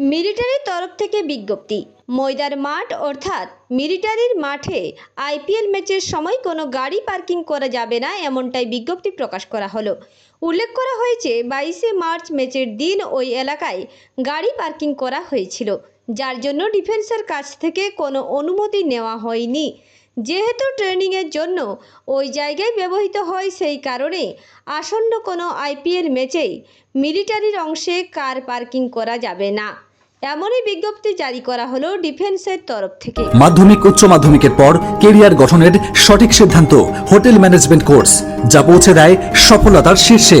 মিলিটারির তরফ থেকে বিজ্ঞপ্তি। ময়দার মাঠ অর্থাৎ মিলিটারির মাঠে আইপিএল ম্যাচের সময় কোনো গাড়ি পার্কিং করা যাবে না এমনটাই বিজ্ঞপ্তি প্রকাশ করা হলো। উল্লেখ করা হয়েছে, বাইশে মার্চ ম্যাচের দিন ওই এলাকায় গাড়ি পার্কিং করা হয়েছিল। যার জন্য ডিফেন্সের কাছ থেকে কোনো অনুমতি নেওয়া হয়নি। যেহেতু ট্রেনিংয়ের জন্য ওই জায়গায় ব্যবহৃত হয়, সেই কারণে আসন্ন কোনো আইপিএল ম্যাচেই মিলিটারির অংশে কার পার্কিং করা যাবে না। এমনই বিজ্ঞপ্তি জারি করা হলো ডিফেন্সের তরফ থেকে। মাধ্যমিক, উচ্চ মাধ্যমিকের পর কেরিয়ার গঠনের সঠিক সিদ্ধান্ত হোটেল ম্যানেজমেন্ট কোর্স, যা পৌঁছে দেয় সফলতার শীর্ষে।